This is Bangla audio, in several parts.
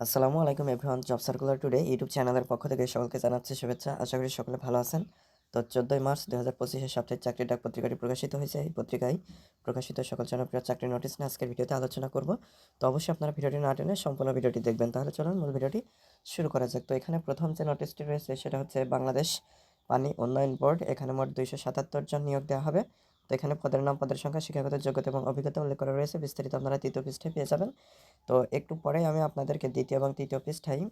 আসসালামু আলাইকুম everyone, job circular today YouTube চ্যানেলের পক্ষ থেকে সকলকে জানাচ্ছি শুভেচ্ছা। আশা করি সকলে ভালো আছেন। তো চোদ্দোই মার্চ দু হাজার পঁচিশে সাপ্তাহিক চাকরি ডাক পত্রিকাটি প্রকাশিত হয়েছে। এই পত্রিকায় প্রকাশিত সকল জনপ্রিয় চাকরি নোটিস নিয়ে আজকের ভিডিওতে আলোচনা করব। তো অবশ্যই আপনারা ভিডিওটি না টেনে সম্পূর্ণ ভিডিওটি দেখবেন। তাহলে চলুন মূল ভিডিওটি শুরু করা যাক। তো এখানে প্রথম যে নোটিশটি রয়েছে সেটা হচ্ছে বাংলাদেশ পানি উন্নয়ন বোর্ড। এখানে মোট দুইশো সাতাত্তর জন নিয়োগ দেওয়া হবে। তো এখানে পদের নাম, পদের সংখ্যা, শিক্ষাগত যোগ্যতা এবং অভিজ্ঞতা উল্লেখ করা রয়েছে। বিস্তারিত আপনারা তৃতীয় পৃষ্ঠে পেয়ে যাবেন। তো একটু পরে আমি আপনাদেরকে দ্বিতীয় এবং তৃতীয় পৃষ্ঠায়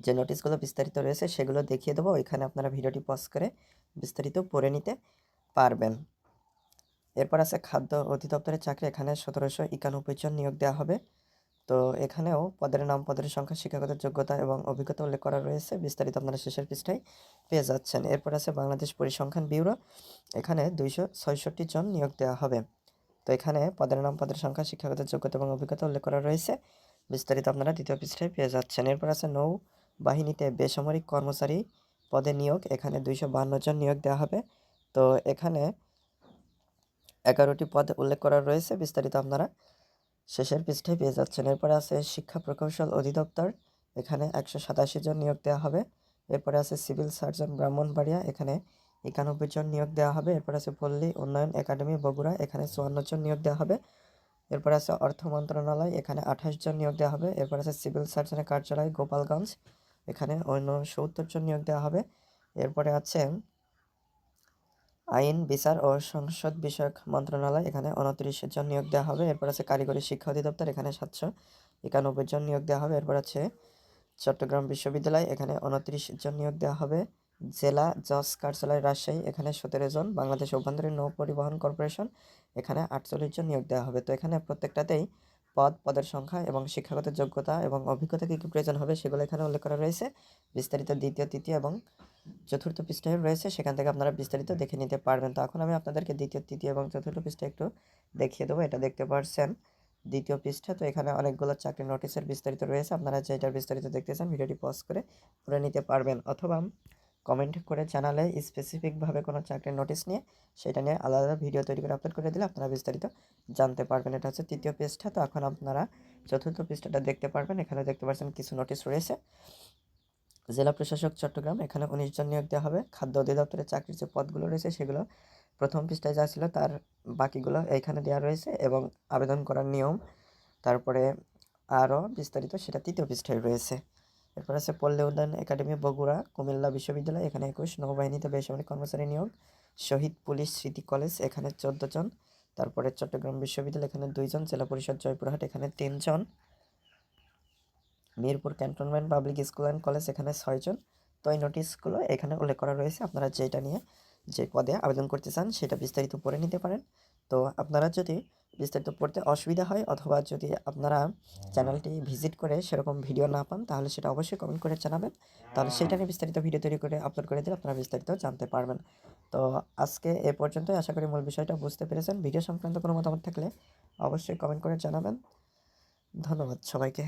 যে নোটিশগুলো বিস্তারিত রয়েছে, সেগুলো দেখিয়ে দেবো। ওইখানে আপনারা ভিডিওটি পজ করে বিস্তারিত পড়ে নিতে পারবেন। এরপর আছে খাদ্য অধিদপ্তরের চাকরি। এখানে সতেরোশো একানব্বই জন নিয়োগ দেওয়া হবে। তো এখানেও পদের নাম, পদের সংখ্যা, শিক্ষাগত যোগ্যতা এবং অভিজ্ঞতা উল্লেখ করা রয়েছে। বিস্তারিত আপনারা শেষের পৃষ্ঠায় পেয়ে যাচ্ছেন। এরপর আছে বাংলাদেশ পরিসংখ্যান ব্যুরো। এখানে দুইশো ছয়ষট্টি জন নিয়োগ দেওয়া হবে। তো এখানে পদের নাম, পদের সংখ্যা, শিক্ষাগত যোগ্যতা এবং অভিজ্ঞতা উল্লেখ করা রয়েছে। বিস্তারিত আপনারা দ্বিতীয় পৃষ্ঠায় পেয়ে যাচ্ছেন। এরপর আছে নৌ বাহিনীতে বেসামরিক কর্মচারী পদে নিয়োগ। এখানে দুইশো জন নিয়োগ দেওয়া হবে। তো এখানে এগারোটি পদ উল্লেখ করা রয়েছে। বিস্তারিত আপনারা শেষের পৃষ্ঠায় পেয়ে যাচ্ছেন। এরপরে আছে শিক্ষা প্রকৌশল অধিদপ্তর, এখানে একশো সাতাশি জন নিয়োগ দেওয়া হবে। এরপরে আছে সিভিল সার্জন ব্রাহ্মণবাড়িয়া, এখানে একানব্বই জন নিয়োগ দেওয়া হবে। এরপর আছে পল্লী উন্নয়ন একাডেমি বগুড়া, এখানে চুয়ান্ন জন নিয়োগ দেওয়া হবে। এরপর আছে অর্থ মন্ত্রণালয়, এখানে আঠাশ জন নিয়োগ দেওয়া হবে। এরপর আছে সিভিল সার্জনের কার্যালয়, গোপালগঞ্জ, এখানে অন্য সত্তর জন নিয়োগ দেওয়া হবে। এরপরে আছে আইন, বিচার ও সংসদ বিষয়ক মন্ত্রণালয় এখানে উনত্রিশ জন নিয়োগ দেওয়া হবে। এরপর আছে কারিগরি শিক্ষা অধিদপ্তর, এখানে সাতশো একানব্বই জন নিয়োগ দেওয়া হবে। এরপর আছে চট্টগ্রাম বিশ্ববিদ্যালয়, এখানে উনত্রিশ জন নিয়োগ দেওয়া হবে। জেলা জজ কার্যালয় রাজশাহী, এখানে সতেরো জন। বাংলাদেশ অভ্যন্তরীণ নৌ পরিবহন কর্পোরেশন, এখানে আটচল্লিশ জন নিয়োগ দেওয়া হবে। তো এখানে প্রত্যেকটাতেই পদ, পদের সংখ্যা এবং শিক্ষাগত যোগ্যতা এবং অভিজ্ঞতা কী কী প্রয়োজন হবে সেগুলো এখানে উল্লেখ করা রয়েছে। বিস্তারিত দ্বিতীয়, তৃতীয় এবং চতুর্থ পৃষ্ঠায় রয়েছে, সেখান থেকে আপনারা বিস্তারিত দেখে নিতে পারবেন। তো এখন আমি আপনাদেরকে দ্বিতীয়, তৃতীয় এবং চতুর্থ পৃষ্ঠা একটু দেখিয়ে দেবো, এটা দেখতে পারছেন দ্বিতীয় পৃষ্ঠা। তো এখানে অনেকগুলো চাকরি নোটিশের বিস্তারিত রয়েছে, আপনারা যেটার বিস্তারিত দেখতে চান ভিডিওটি পজ করে পড়ে নিতে পারবেন অথবা কমেন্ট করে জানালে স্পেসিফিকভাবে কোনো চাকরির নোটিশ নিয়ে সেটা নিয়ে আলাদা ভিডিও তৈরি করে আপলোড করে দিলে আপনারা বিস্তারিত জানতে পারবেন। এটা হচ্ছে তৃতীয় পৃষ্ঠা, তো এখন আপনারা চতুর্থ পৃষ্ঠাটা দেখতে পারবেন। এখানে দেখতে পাচ্ছেন কিছু নোটিশ রয়েছে। জেলা প্রশাসক চট্টগ্রাম, এখানে উনিশ জন নিয়োগ দেওয়া হবে। খাদ্য অধিদপ্তরের চাকরির যে পদগুলো রয়েছে সেগুলো প্রথম পৃষ্ঠায় যা ছিল তার বাকিগুলো এইখানে দেওয়া রয়েছে এবং আবেদন করার নিয়ম, তারপরে আরও বিস্তারিত সেটা তৃতীয় পৃষ্ঠায় রয়েছে। এরপর আছে পল্লী উন্নয়ন একাডেমি বগুড়া, কুমিল্লা বিশ্ববিদ্যালয়, এখানে একুশ, নৌবাহিনীতে বেসামরিক কর্মচারী নিয়োগ, শহীদ পুলিশ স্মৃতি কলেজ, এখানে চোদ্দ জন, তারপরে চট্টগ্রাম বিশ্ববিদ্যালয়, এখানে দুইজন জেলা পরিষদ জয়পুরহাট, এখানে তিনজন Mirpur cantonment public school and college, এখানে ছয়জন তো এই নোটিশগুলো এখানে উল্লেখ করা রয়েছে, আপনারা যেটা নিয়ে যে পদে আবেদন করতে চান সেটা বিস্তারিত পড়ে নিতে পারেন। তো আপনারা যদি বিস্তারিত পড়তে অসুবিধা হয় অথবা যদি আপনারা চ্যানেলটি ভিজিট করে সেরকম ভিডিও না পান, তাহলে সেটা অবশ্যই কমেন্ট করে জানাবেন। তাহলে সেটা নিয়ে বিস্তারিত ভিডিও তৈরি করে আপলোড করে দিলে আপনারা বিস্তারিত জানতে পারবেন। তো আজকে এ পর্যন্তই। আশা করি মূল বিষয়টা বুঝতে পেরেছেন। ভিডিও সংক্রান্ত কোনো মতামত থাকলে অবশ্যই কমেন্ট করে জানাবেন। ধন্যবাদ সবাইকে।